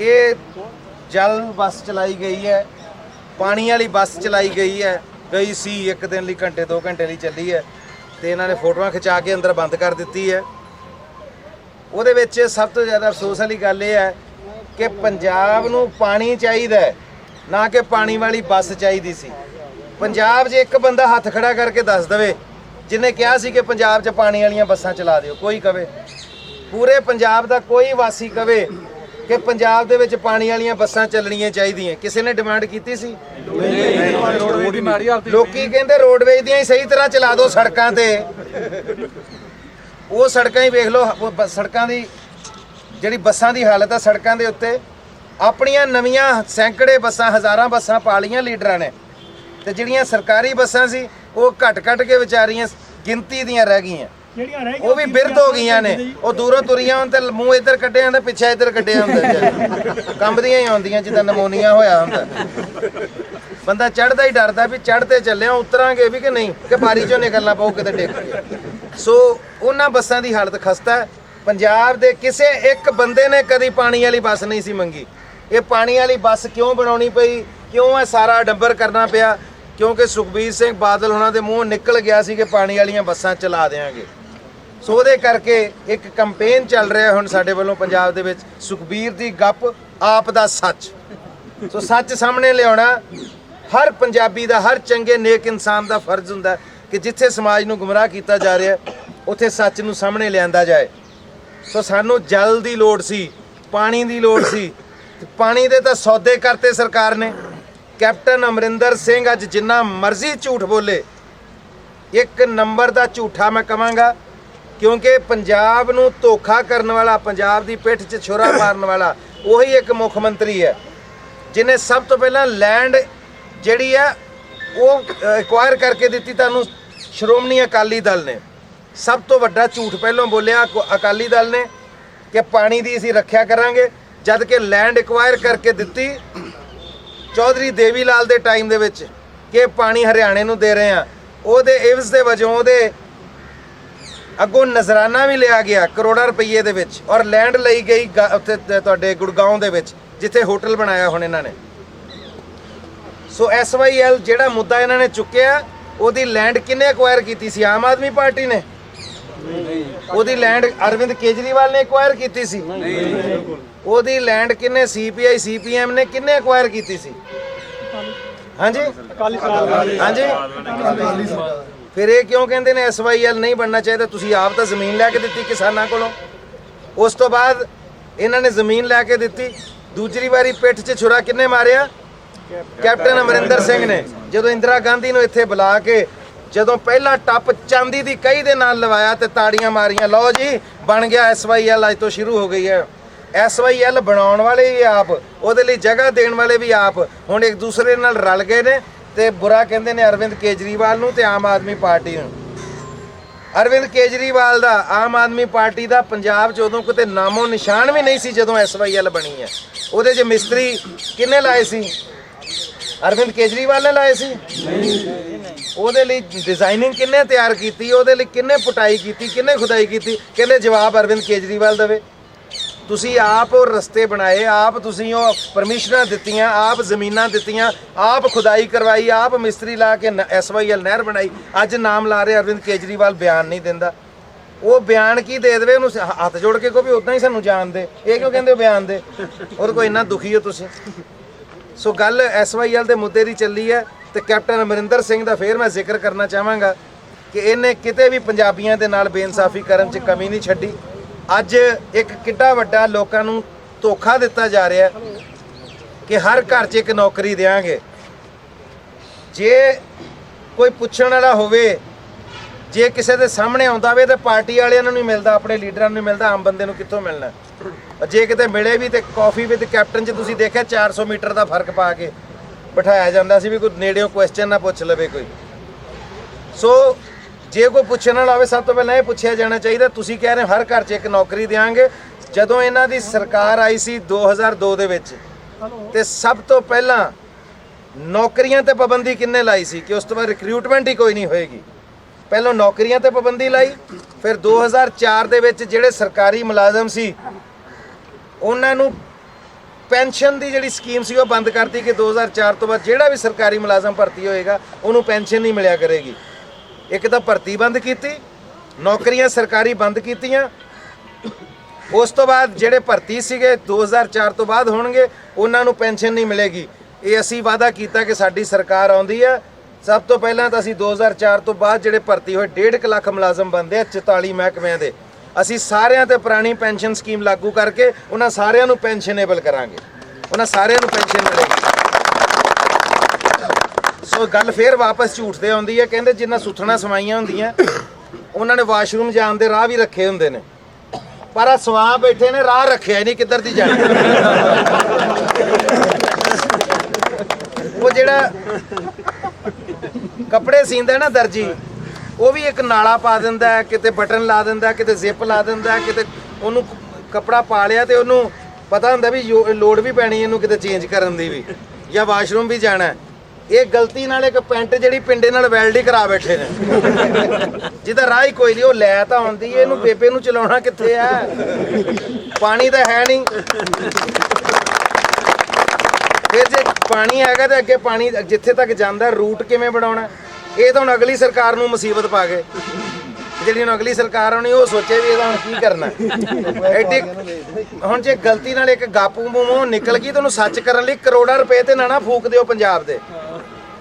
ਇਹ ਜਲ ਬੱਸ ਚਲਾਈ ਗਈ ਹੈ, ਪਾਣੀ ਵਾਲੀ ਬੱਸ ਚਲਾਈ ਗਈ ਹੈ, ਗਈ ਸੀ ਇੱਕ ਦਿਨ ਲਈ ਘੰਟੇ 2 ਘੰਟੇ ਲਈ ਚੱਲੀ ਹੈ ਤੇ ਇਹਨਾਂ ਨੇ ਫੋਟੋਆਂ ਖਿਚਾ ਕੇ ਅੰਦਰ ਬੰਦ ਕਰ ਦਿੱਤੀ ਹੈ। ਉਹਦੇ ਵਿੱਚ ਸਭ ਤੋਂ ਜ਼ਿਆਦਾ ਅਫਸੋਸ ਵਾਲੀ ਗੱਲ ਇਹ ਹੈ ਕਿ ਪੰਜਾਬ ਨੂੰ ਪਾਣੀ ਚਾਹੀਦਾ ਨਾ ਕਿ ਪਾਣੀ ਵਾਲੀ ਬੱਸ ਚਾਹੀਦੀ ਸੀ। ਪੰਜਾਬ 'ਚ ਇੱਕ ਬੰਦਾ ਹੱਥ ਖੜਾ ਕਰਕੇ ਦੱਸ ਦਵੇ ਜਿਹਨੇ ਕਿਹਾ ਸੀ ਕਿ ਪੰਜਾਬ 'ਚ ਪਾਣੀ ਵਾਲੀਆਂ ਬੱਸਾਂ ਚਲਾ ਦਿਓ, ਕੋਈ ਕਵੇ। ਪੂਰੇ ਪੰਜਾਬ ਦਾ ਕੋਈ ਵਾਸੀ ਕਵੇ ਕਿ ਪੰਜਾਬ ਦੇ ਵਿੱਚ ਪਾਣੀ ਵਾਲੀਆਂ ਬੱਸਾਂ ਚੱਲਣੀਆਂ ਚਾਹੀਦੀਆਂ। ਕਿਸੇ ਨੇ ਡਿਮਾਂਡ ਕੀਤੀ ਸੀ? ਲੋਕੀ ਕਹਿੰਦੇ ਰੋਡਵੇਜ ਦੀਆਂ ਹੀ ਸਹੀ ਤਰ੍ਹਾਂ ਚਲਾ ਦਿਓ ਸੜਕਾਂ ਤੇ। ਉਹ ਸੜਕਾਂ ਹੀ ਵੇਖ ਲਓ ਸੜਕਾਂ ਦੀ, ਜਿਹੜੀ ਬੱਸਾਂ ਦੀ ਹਾਲਤ ਆ ਸੜਕਾਂ ਦੇ ਉੱਤੇ, ਆਪਣੀਆਂ ਨਵੀਆਂ ਸੈਂਕੜੇ ਬੱਸਾਂ, ਹਜ਼ਾਰਾਂ ਬੱਸਾਂ ਪਾ ਲਈਆਂ ਲੀਡਰਾਂ ਨੇ। ਤੇ ਜਿਹੜੀਆਂ ਸਰਕਾਰੀ ਬੱਸਾਂ ਸੀ, ਉਹ ਘਟ ਘਟ ਕੇ ਵਿਚਾਰੀਆਂ ਗਿਣਤੀ ਦੀਆਂ ਰਹਿ ਗਈਆਂ। ਜਿਹੜੀਆਂ ਰਹਿ ਉਹ ਵੀ ਬਿਰਧ ਹੋ ਗਈਆਂ ਨੇ। ਉਹ ਦੂਰੋਂ ਤੁਰੀਆਂ ਹੁਣ ਤੇ ਮੂੰਹ ਇੱਧਰ ਕੱਢਿਆ ਹੁੰਦਾ ਪਿੱਛੇ ਇੱਧਰ ਕੱਢਿਆ ਹੁੰਦਾ। ਕੰਬਦੀਆਂ ਹੀ ਆਉਂਦੀਆਂ ਜਿੱਦਾਂ ਨਮੋਨੀਆ ਹੋਇਆ ਹੁੰਦਾ। ਬੰਦਾ ਚੜਦਾ ਹੀ ਡਰਦਾ ਵੀ ਚੜਦੇ ਚੱਲਿਆ ਉਤਰਾਂਗੇ ਵੀ ਕਿ ਨਹੀਂ ਕਿ ਬਾਰੀ ਚੋਂ ਨਿਕਲਣਾ ਪਊ ਕਿਤੇ ਡਿੱਗ ਕੇ ਸੋ ਉਹਨਾਂ ਬੱਸਾਂ ਦੀ ਹਾਲਤ ਖਸਤਾ ਹੈ। ਪੰਜਾਬ ਦੇ ਕਿਸੇ ਇੱਕ ਬੰਦੇ ਨੇ ਕਦੀ ਪਾਣੀ ਵਾਲੀ ਬੱਸ ਨਹੀਂ ਸੀ ਮੰਗੀ। ਇਹ ਪਾਣੀ ਵਾਲੀ ਬੱਸ ਕਿਉਂ ਬਣਾਉਣੀ ਪਈ? ਕਿਉਂ ਇਹ ਸਾਰਾ ਡੰਬਰ ਕਰਨਾ ਪਿਆ? ਕਿਉਂਕਿ ਸੁਖਬੀਰ ਸਿੰਘ ਬਾਦਲ ਉਹਨਾਂ ਦੇ ਮੂੰਹੋਂ ਨਿਕਲ ਗਿਆ ਸੀ ਕਿ ਪਾਣੀ ਵਾਲੀਆਂ ਬੱਸਾਂ ਚਲਾ ਦੇਵਾਂਗੇ ਸੋ ਉਹਦੇ ਕਰਕੇ ਇੱਕ ਕੈਂਪੇਨ ਚੱਲ ਰਿਹਾ ਹੁਣ ਸਾਡੇ ਵੱਲੋਂ ਪੰਜਾਬ ਦੇ ਵਿੱਚ। ਸੁਖਬੀਰ ਦੀ ਗੱਪ ਆਪ ਦਾ ਸੱਚ। ਸੋ ਸੱਚ ਸਾਹਮਣੇ ਲਿਆਉਣਾ, ਹਰ ਪੰਜਾਬੀ ਦਾ, ਹਰ ਚੰਗੇ ਨੇਕ ਇਨਸਾਨ ਦਾ ਫਰਜ਼ ਹੁੰਦਾ ਕਿ ਜਿੱਥੇ ਸਮਾਜ ਨੂੰ ਗੁੰਮਰਾਹ ਕੀਤਾ ਜਾ ਰਿਹਾ ਉੱਥੇ ਸੱਚ ਨੂੰ ਸਾਹਮਣੇ ਲਿਆਂਦਾ ਜਾਏ। ਸੋ ਸਾਨੂੰ ਜਲ ਦੀ ਲੋੜ ਸੀ, ਪਾਣੀ ਦੀ ਲੋੜ ਸੀ। ਪਾਣੀ ਦੇ ਤਾਂ ਸੌਦੇ ਕਰਤੇ ਸਰਕਾਰ ਨੇ। ਕੈਪਟਨ ਅਮਰਿੰਦਰ ਸਿੰਘ ਅੱਜ ਜਿੰਨਾ ਮਰਜ਼ੀ ਝੂਠ ਬੋਲੇ, ਇੱਕ ਨੰਬਰ ਦਾ ਝੂਠਾ ਮੈਂ ਕਵਾਂਗਾ। ਕਿਉਂਕਿ ਪੰਜਾਬ ਨੂੰ ਧੋਖਾ ਕਰਨ ਵਾਲਾ, ਪੰਜਾਬ ਦੀ ਪਿੱਠ 'ਚ ਛੁਰਾ ਮਾਰਨ ਵਾਲਾ, ਉਹੀ ਇੱਕ ਮੁੱਖ ਮੰਤਰੀ ਹੈ। ਜਿਨੇ ਸਭ ਤੋਂ ਪਹਿਲਾਂ ਲੈਂਡ ਜਿਹੜੀ ਆ ਉਹ ਐਕਵਾਇਰ ਕਰਕੇ ਦਿੱਤੀ ਤੁਹਾਨੂੰ ਸ਼੍ਰੋਮਣੀ ਅਕਾਲੀ ਦਲ ਨੇ। ਸਭ ਤੋਂ ਵੱਡਾ ਝੂਠ ਪਹਿਲਾਂ ਬੋਲਿਆ ਅਕ- ਅਕਾਲੀ ਦਲ ਨੇ ਕਿ ਪਾਣੀ ਦੀ ਅਸੀਂ ਰੱਖਿਆ ਕਰਾਂਗੇ, ਜਦ ਕਿ ਲੈਂਡ ਐਕਵਾਇਰ ਕਰਕੇ ਦਿੱਤੀ ਚੌਧਰੀ ਦੇਵੀ ਲਾਲ ਦੇ ਟਾਈਮ ਦੇ ਵਿੱਚ ਕਿ ਪਾਣੀ ਹਰਿਆਣੇ ਨੂੰ ਦੇ ਰਹੇ ਆ ਉਹਦੇ ਇਵਜ਼ ਦੇ ਵਜੋਂ ਉਹਦੇ ਅੱਗੋਂ ਨਜ਼ਰਾਨਾ ਵੀ ਲਿਆ ਗਿਆ ਕਰੋੜਾਂ ਰੁਪਏ ਦੇ ਵਿੱਚ ਔਰ ਲੈਂਡ ਲਈ ਗਈ ਉੱਥੇ ਤੁਹਾਡੇ ਗੁੜਗਾਉਂ ਦੇ ਵਿੱਚ, ਜਿੱਥੇ ਹੋਟਲ ਬਣਾਇਆ ਹੁਣ ਇਹਨਾਂ ਨੇ। ਸੋ ਐਸਵਾਈਐਲ ਜਿਹੜਾ ਮੁੱਦਾ ਇਹਨਾਂ ਨੇ ਚੁੱਕਿਆ, ਉਹਦੀ ਲੈਂਡ ਕਿੰਨੇ ਐਕਵਾਇਰ ਕੀਤੀ ਸੀ? ਆਮ ਆਦਮੀ ਪਾਰਟੀ ਨੇ। ਉਹਦੀ ਲੈਂਡ ਅਰਵਿੰਦ ਕੇਜਰੀਵਾਲ ਨੇ ਐਕਵਾਇਰ ਕੀਤੀ ਸੀ। ਉਹਦੀ ਲੈਂਡ ਕਿੰਨੇ ਸੀਪੀਆਈ ਸੀਪੀਐਮ ਨੇ ਕਿੰਨੇ ਐਕਵਾਇਰ ਕੀਤੀ ਸੀ? ਹਾਂਜੀ? ਹਾਂਜੀ? ਫਿਰ ਇਹ ਕਿਉਂ ਕਹਿੰਦੇ ਨੇ ਐਸਵਾਈਐਲ ਨਹੀਂ ਬਣਨਾ ਚਾਹੀਦਾ? ਤੁਸੀਂ ਆਪ ਤਾਂ ਜ਼ਮੀਨ ਲੈ ਕੇ ਦਿੱਤੀ ਕਿਸਾਨਾਂ ਕੋਲੋਂ। ਉਸ ਤੋਂ ਬਾਅਦ ਇਹਨਾਂ ਨੇ ਜ਼ਮੀਨ ਲੈ ਕੇ ਦਿੱਤੀ। ਦੂਸਰੀ ਵਾਰੀ ਪਿੱਠ 'ਚ ਛੁਰਾ ਕਿੰਨੇ ਮਾਰਿਆ? ਕੈਪਟਨ ਅਮਰਿੰਦਰ ਸਿੰਘ ਨੇ। ਜਦੋਂ ਇੰਦਰਾ ਗਾਂਧੀ ਨੂੰ ਇੱਥੇ ਬੁਲਾ ਕੇ ਜਦੋਂ ਪਹਿਲਾ ਟੱਪ ਚਾਂਦੀ ਦੀ ਕਈ ਦੇ ਨਾਲ ਲਵਾਇਆ ਤੇ ਤਾੜੀਆਂ ਮਾਰੀਆਂ, ਲਓ ਜੀ, ਬਣ ਗਿਆ ਐਸਵਾਈਐਲ ਅੱਜ ਤੋਂ ਸ਼ੁਰੂ ਹੋ ਗਈ ਹੈ। ਐਸਵਾਈਐਲ ਬਣਾਉਣ ਵਾਲੇ ਵੀ ਆਪ, ਉਹਦੇ ਲਈ ਜਗ੍ਹਾ ਦੇਣ ਵਾਲੇ ਵੀ ਆਪ, ਹੁਣ ਇੱਕ ਦੂਸਰੇ ਨਾਲ ਰਲ ਗਏ ਨੇ। ਤੇ ਬੁਰਾ ਕਹਿੰਦੇ ਨੇ ਅਰਵਿੰਦ ਕੇਜਰੀਵਾਲ ਨੂੰ ਤੇ ਆਮ ਆਦਮੀ ਪਾਰਟੀ ਨੂੰ। ਅਰਵਿੰਦ ਕੇਜਰੀਵਾਲ ਦਾ ਆਮ ਆਦਮੀ ਪਾਰਟੀ ਦਾ ਪੰਜਾਬ 'ਚ ਉਦੋਂ ਕਿਤੇ ਨਾਮੋ ਨਿਸ਼ਾਨ ਵੀ ਨਹੀਂ ਸੀ ਜਦੋਂ ਐਸਵਾਈਐਲ ਬਣੀ ਹੈ। ਉਹਦੇ 'ਚ ਮਿਸਤਰੀ ਕਿੰਨੇ ਲਾਏ ਸੀ? ਅਰਵਿੰਦ ਕੇਜਰੀਵਾਲ ਨੇ ਲਾਏ ਸੀ? ਉਹਦੇ ਲਈ ਡਿਜ਼ਾਈਨਿੰਗ ਕਿੰਨੇ ਤਿਆਰ ਕੀਤੀ? ਉਹਦੇ ਲਈ ਕਿੰਨੇ ਪੁਟਾਈ ਕੀਤੀ? ਕਿੰਨੇ ਖੁਦਾਈ ਕੀਤੀ? ਕਹਿੰਦੇ ਜਵਾਬ ਅਰਵਿੰਦ ਕੇਜਰੀਵਾਲ ਦੇਵੇ। ਤੁਸੀਂ ਆਪ ਉਹ ਰਸਤੇ ਬਣਾਏ, ਆਪ ਤੁਸੀਂ ਉਹ ਪਰਮਿਸ਼ਨਾਂ ਦਿੱਤੀਆਂ, ਆਪ ਜ਼ਮੀਨਾਂ ਦਿੱਤੀਆਂ, ਆਪ ਖੁਦਾਈ ਕਰਵਾਈ, ਆਪ ਮਿਸਤਰੀ ਲਾ ਕੇ ਐਸਵਾਈਐਲ ਨਹਿਰ ਬਣਾਈ। ਅੱਜ ਨਾਮ ਲਾ ਰਹੇ ਅਰਵਿੰਦ ਕੇਜਰੀਵਾਲ, ਬਿਆਨ ਨਹੀਂ ਦਿੰਦਾ। ਉਹ ਬਿਆਨ ਕੀ ਦੇ ਦੇਵੇ? ਉਹਨੂੰ ਹੱਥ ਜੋੜ ਕੇ ਕਹੋ ਵੀ ਉਦਾਂ ਹੀ ਸਾਨੂੰ ਜਾਣ ਦੇ। ਇਹ ਕਿਉਂ ਕਹਿੰਦੇ ਹੋ ਬਿਆਨ ਦੇ? ਔਰ ਕੋਈ ਇੰਨਾ ਦੁਖੀ ਹੋ ਤੁਸੀਂ? ਸੋ ਗੱਲ ਐਸਵਾਈਐਲ ਦੇ ਮੁੱਦੇ ਦੀ ਚੱਲੀ ਹੈ ਤੇ ਕੈਪਟਨ ਅਮਰਿੰਦਰ ਸਿੰਘ ਦਾ ਫੇਰ ਮੈਂ ਜ਼ਿਕਰ ਕਰਨਾ ਚਾਹਾਂਗਾ ਕਿ ਇਹਨੇ ਕਿਤੇ ਵੀ ਪੰਜਾਬੀਆਂ ਦੇ ਨਾਲ ਬੇਇਨਸਾਫੀ ਕਰਨ 'ਚ ਕਮੀ ਨਹੀਂ ਛੱਡੀ। ਅੱਜ ਇੱਕ ਕਿੱਡਾ ਵੱਡਾ ਲੋਕਾਂ ਨੂੰ ਧੋਖਾ ਦਿੱਤਾ ਜਾ ਰਿਹਾ ਕਿ ਹਰ ਘਰ 'ਚ ਇੱਕ ਨੌਕਰੀ ਦੇਵਾਂਗੇ ਜੇ ਕੋਈ ਪੁੱਛਣ ਵਾਲਾ ਹੋਵੇ, ਜੇ ਕਿਸੇ ਦੇ ਸਾਹਮਣੇ ਆਉਂਦਾ ਵੇ ਤੇ ਪਾਰਟੀ ਵਾਲਿਆਂ ਨੂੰ ਨਹੀਂ ਮਿਲਦਾ, ਆਪਣੇ ਲੀਡਰਾਂ ਨੂੰ ਨਹੀਂ ਮਿਲਦਾ, ਆਮ ਬੰਦੇ ਨੂੰ ਕਿੱਥੋਂ ਮਿਲਣਾ ਜੇ ਕਿਤੇ ਮਿਲੇ ਵੀ ਤੇ ਕਾਫੀ ਵਿਦ ਕੈਪਟਨ 'ਚ ਤੁਸੀਂ ਦੇਖਿਆ 400 ਮੀਟਰ ਦਾ ਫ਼ਰਕ ਪਾ ਕੇ ਬਿਠਾਇਆ ਜਾਂਦਾ ਸੀ ਵੀ ਕੋਈ ਨੇੜਿਓਂ ਕੁਐਸਚਨ ਨਾ ਪੁੱਛ ਲਵੇ ਕੋਈ। ਸੋ ਜੇ ਕੋਈ ਪੁੱਛਣ ਵਾਲਾ ਹੋਵੇ ਸਭ ਤੋਂ ਪਹਿਲਾਂ ਇਹ ਪੁੱਛਿਆ ਜਾਣਾ ਚਾਹੀਦਾ, ਤੁਸੀਂ ਕਹਿ ਰਹੇ ਹੋ ਹਰ ਘਰ 'ਚ ਇੱਕ ਨੌਕਰੀ ਦੇਵਾਂਗੇ ਜਦੋਂ ਇਹਨਾਂ ਦੀ ਸਰਕਾਰ ਆਈ ਸੀ 2002 ਦੇ ਵਿੱਚ, ਤੇ ਸਭ ਤੋਂ ਪਹਿਲਾਂ ਨੌਕਰੀਆਂ ਤੇ ਪਾਬੰਦੀ ਕਿੰਨੇ ਲਾਈ ਸੀ? ਕਿ ਉਸ ਤੋਂ ਬਾਅਦ ਰਿਕਰੂਟਮੈਂਟ ਹੀ ਕੋਈ ਨਹੀਂ ਹੋਏਗੀ। ਪਹਿਲਾਂ ਨੌਕਰੀਆਂ ਤੇ ਪਾਬੰਦੀ ਲਾਈ, ਫਿਰ 2004 ਦੇ ਵਿੱਚ ਜਿਹੜੇ ਸਰਕਾਰੀ ਮੁਲਾਜ਼ਮ ਸੀ, ਉਹਨਾਂ ਨੂੰ ਪੈਨਸ਼ਨ ਦੀ ਜਿਹੜੀ ਸਕੀਮ ਸੀ, ਉਹ ਬੰਦ ਕਰਤੀ ਕਿ 2004 ਤੋਂ ਬਾਅਦ ਜਿਹੜਾ ਵੀ ਸਰਕਾਰੀ ਮੁਲਾਜ਼ਮ ਭਰਤੀ ਹੋਏਗਾ, ਉਹਨੂੰ ਪੈਨਸ਼ਨ ਨਹੀਂ ਮਿਲਿਆ ਕਰੇਗੀ। ਇੱਕ ਤਾਂ ਭਰਤੀ ਬੰਦ ਕੀਤੀ, ਨੌਕਰੀਆਂ ਸਰਕਾਰੀ ਬੰਦ ਕੀਤੀਆਂ। ਉਸ ਤੋਂ ਬਾਅਦ ਜਿਹੜੇ ਭਰਤੀ ਸੀਗੇ 2004 ਤੋਂ ਬਾਅਦ ਹੋਣਗੇ, ਉਹਨਾਂ ਨੂੰ ਪੈਨਸ਼ਨ ਨਹੀਂ ਮਿਲੇਗੀ। ਇਹ ਅਸੀਂ ਵਾਅਦਾ ਕੀਤਾ ਕਿ ਸਾਡੀ ਸਰਕਾਰ ਆਉਂਦੀ ਹੈ ਸਭ ਤੋਂ ਪਹਿਲਾਂ ਤਾਂ ਅਸੀਂ 2004 ਤੋਂ ਬਾਅਦ ਜਿਹੜੇ ਭਰਤੀ ਹੋਏ 1.5 ਲੱਖ ਮੁਲਾਜ਼ਮ ਬੰਦੇ ਆ 44 ਮਹਿਕਮਿਆਂ ਦੇ। ਅਸੀਂ ਸਾਰਿਆਂ ਤੇ ਪੁਰਾਣੀ ਪੈਨਸ਼ਨ ਸਕੀਮ ਲਾਗੂ ਕਰਕੇ ਉਹਨਾਂ ਸਾਰਿਆਂ ਨੂੰ ਪੈਨਸ਼ਨੇਬਲ ਕਰਾਂਗੇ। ਉਹਨਾਂ ਸਾਰਿਆਂ ਨੂੰ ਪੈਨਸ਼ਨ ਮਿਲੇਗੀ। ਸੋ ਗੱਲ ਫੇਰ ਵਾਪਸ ਝੂਠ ਤੇ ਆਉਂਦੀ ਹੈ। ਕਹਿੰਦੇ ਜਿੰਨਾ ਸੁੱਥਣਾ ਸਮਾਈਆਂ ਹੁੰਦੀਆਂ, ਉਹਨਾਂ ਨੇ ਵਾਸ਼ਰੂਮ ਜਾਣ ਦੇ ਰਾਹ ਵੀ ਰੱਖੇ ਹੁੰਦੇ ਨੇ। ਪਰ ਆ ਸਵਾਂ ਬੈਠੇ ਨੇ, ਰਾਹ ਰੱਖਿਆ ਹੀ ਨਹੀਂ ਕਿੱਧਰ ਦੀ ਜਾਣੀ। ਉਹ ਜਿਹੜਾ ਕੱਪੜੇ ਸੀਂਦਾ ਨਾ ਦਰਜੀ, ਉਹ ਵੀ ਇੱਕ ਨਾਲਾ ਪਾ ਦਿੰਦਾ ਕਿਤੇ ਬਟਨ ਲਾ ਦਿੰਦਾ ਕਿਤੇ ਜ਼ਿਪ ਲਾ ਦਿੰਦਾ ਕਿਤੇ ਉਹਨੂੰ ਕੱਪੜਾ ਪਾ ਲਿਆ ਤੇ ਉਹਨੂੰ ਪਤਾ ਹੁੰਦਾ ਵੀ ਯੋ- ਲੋੜ ਵੀ ਪੈਣੀ ਇਹਨੂੰ ਕਿਤੇ ਚੇਂਜ ਕਰਨ ਦੀ ਵੀ, ਜਾਂ ਵਾਸ਼ਰੂਮ ਵੀ ਜਾਣਾ ਇਹ ਗਲਤੀ ਨਾਲ ਇੱਕ ਪੈਂਟ ਜਿਹੜੀ ਪਿੰਡੇ ਨਾਲ ਵੈਲਡ ਹੀ ਕਰਾ ਬੈਠੇ ਨੇ। ਜਿਹਦਾ ਰਾਹ ਹੀ ਕੋਈ ਨਹੀਂ, ਉਹ ਲੈ ਤਾਂ ਆਉਂਦੀ ਇਹਨੂੰ ਬੇਬੇ ਨੂੰ ਚਲਾਉਣਾ ਕਿੱਥੇ ਆ? ਪਾਣੀ ਤਾਂ ਹੈ ਨਹੀਂ। ਫਿਰ ਜੇ ਪਾਣੀ ਹੈਗਾ ਤੇ ਅੱਗੇ ਪਾਣੀ ਜਿੱਥੇ ਤੱਕ ਜਾਂਦਾ, ਰੂਟ ਕਿਵੇਂ ਬਣਾਉਣਾ? ਇਹ ਤਾਂ ਹੁਣ ਅਗਲੀ ਸਰਕਾਰ ਨੂੰ ਮੁਸੀਬਤ ਪਾ ਗਏ। ਜਿਹੜੀ ਹੁਣ ਅਗਲੀ ਸਰਕਾਰ ਆਉਣੀ, ਉਹ ਸੋਚੇ ਵੀ ਇਹਦਾ ਹੁਣ ਕੀ ਕਰਨਾ। ਐਡੀ ਹੁਣ ਜੇ ਗਲਤੀ ਨਾਲ ਇੱਕ ਗਾਪੂ ਮੂੰਹੋਂ ਨਿਕਲ ਗਈ, ਤਾਂ ਉਹਨੂੰ ਸੱਚ ਕਰਨ ਲਈ ਕਰੋੜਾਂ ਰੁਪਏ ਤੇ ਨਾ ਨਾ ਫੂਕ ਦਿਓ ਪੰਜਾਬ ਦੇ।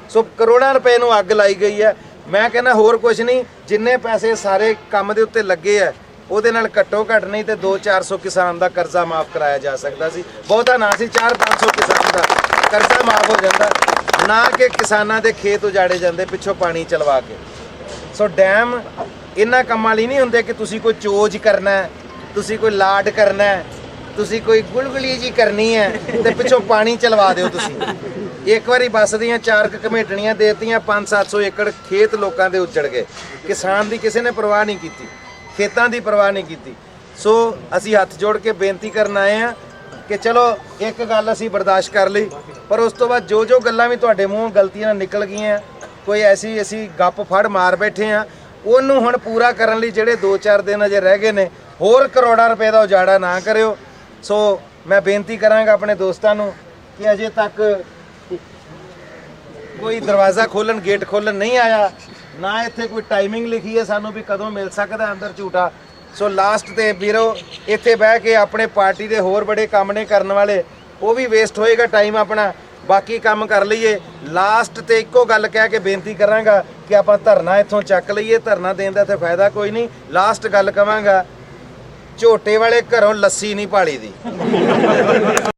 ਸੋ ਕਰੋੜਾਂ ਰੁਪਏ ਨੂੰ ਅੱਗ ਲਾਈ ਗਈ ਹੈ। ਮੈਂ ਕਹਿੰਦਾ ਹੋਰ ਕੁਝ ਨਹੀਂ, ਜਿੰਨੇ ਪੈਸੇ ਸਾਰੇ ਕੰਮ ਦੇ ਉੱਤੇ ਲੱਗੇ ਆ ਉਹਦੇ ਨਾਲ ਘੱਟੋ ਘੱਟ ਨਹੀਂ ਤੇ 2-400 ਕਿਸਾਨ ਦਾ ਕਰਜ਼ਾ ਮਾਫ ਕਰਾਇਆ ਜਾ ਸਕਦਾ ਸੀ। ਬਹੁਤਾ ਨਾ ਸੀ 4-500 ਕਿਸਾਨ ਦਾ ਕਰਜ਼ਾ ਮਾਫ ਹੋ ਜਾਂਦਾ। ਨਾ ਕਿ ਕਿਸਾਨਾਂ ਦੇ ਖੇਤ ਉਜਾੜੇ ਜਾਂਦੇ, ਪਿੱਛੋਂ ਪਾਣੀ ਚਲਵਾ ਕੇ। ਸੋ ਡੈਮ ਇਹਨਾਂ ਕੰਮਾਂ ਲਈ ਨਹੀਂ ਹੁੰਦੇ ਕਿ ਤੁਸੀਂ ਕੋਈ ਚੋਜ ਕਰਨਾ ਤੁਸੀਂ ਕੋਈ ਲਾਡ ਕਰਨਾ ਤੁਸੀਂ ਕੋਈ ਗੁਲਗੁਲੀ ਜੀ ਕਰਨੀ ਹੈ ਤੇ ਪਿੱਛੋਂ ਪਾਣੀ ਚਲਵਾ ਦਿਓ ਤੁਸੀਂ। ਇੱਕ ਵਾਰੀ ਬੱਸ ਦੀਆਂ ਚਾਰ ਕੁ ਕਮੇਟਣੀਆਂ ਦੇਤੀਆਂ 5-700 ਏਕੜ ਖੇਤ ਲੋਕਾਂ ਦੇ ਉੱਜੜ ਗਏ। ਕਿਸਾਨ ਦੀ ਕਿਸੇ ਨੇ ਪਰਵਾਹ ਨਹੀਂ ਕੀਤੀ, ਖੇਤਾਂ ਦੀ ਪਰਵਾਹ ਨਹੀਂ ਕੀਤੀ। ਸੋ ਅਸੀਂ ਹੱਥ ਜੋੜ ਕੇ ਬੇਨਤੀ ਕਰਨ ਆਏ ਆ ਕਿ ਚਲੋ ਇੱਕ ਗੱਲ ਅਸੀਂ ਬਰਦਾਸ਼ਤ ਕਰ ਲਈ, ਪਰ ਉਸ ਤੋਂ ਬਾਅਦ ਜੋ ਜੋ ਗੱਲਾਂ ਵੀ ਤੁਹਾਡੇ ਮੂੰਹੋਂ ਗਲਤੀਆਂ ਨਾਲ ਨਿਕਲ ਗਈਆਂ, ਕੋਈ ਐਸੀ ਅਸੀਂ ਗੱਪ ਫੜ ਮਾਰ ਬੈਠੇ ਆ ਉਹਨੂੰ ਹੁਣ ਪੂਰਾ ਕਰਨ ਲਈ ਜਿਹੜੇ 2-4 ਦਿਨ ਅਜੇ ਰਹਿ ਗਏ ਨੇ, ਹੋਰ ਕਰੋੜਾਂ ਰੁਪਏ ਦਾ ਉਜਾੜਾ ਨਾ ਕਰਿਓ। ਸੋ ਮੈਂ ਬੇਨਤੀ ਕਰਾਂਗਾ ਆਪਣੇ ਦੋਸਤਾਂ ਨੂੰ ਕਿ ਅਜੇ ਤੱਕ ਕੋਈ ਦਰਵਾਜ਼ਾ ਖੋਲਣ ਗੇਟ ਖੋਲਣ ਨਹੀਂ ਆਇਆ, ਨਾ ਇੱਥੇ ਕੋਈ ਟਾਈਮਿੰਗ ਲਿਖੀ ਹੈ ਸਾਨੂੰ ਵੀ ਕਦੋਂ ਮਿਲ ਸਕਦਾ ਅੰਦਰ ਝੂਟਾ ਸੋ ਲਾਸਟ ਤੇ ਵੀਰੋ, ਇੱਥੇ ਬਹਿ ਕੇ ਆਪਣੇ ਪਾਰਟੀ ਦੇ ਹੋਰ ਬੜੇ ਕੰਮ ਨੇ ਕਰਨ ਵਾਲੇ, ਉਹ ਵੀ ਵੇਸਟ ਹੋਏਗਾ ਟਾਈਮ ਆਪਣਾ, ਬਾਕੀ ਕੰਮ ਕਰ ਲਈਏ। ਲਾਸਟ ਤੇ ਇੱਕੋ ਗੱਲ ਕਹਿ ਕੇ ਬੇਨਤੀ ਕਰਾਂਗਾ ਕਿ ਆਪਾਂ ਧਰਨਾ ਇੱਥੋਂ ਚੱਕ ਲਈਏ, ਧਰਨਾ ਦੇਣ ਦਾ ਤੇ ਫਾਇਦਾ ਕੋਈ ਨਹੀਂ। ਲਾਸਟ ਗੱਲ ਕਵਾਂਗਾ, ਝੋਟੇ ਵਾਲੇ ਘਰੋਂ ਲੱਸੀ ਨਹੀਂ ਪਾਲੀ ਦੀ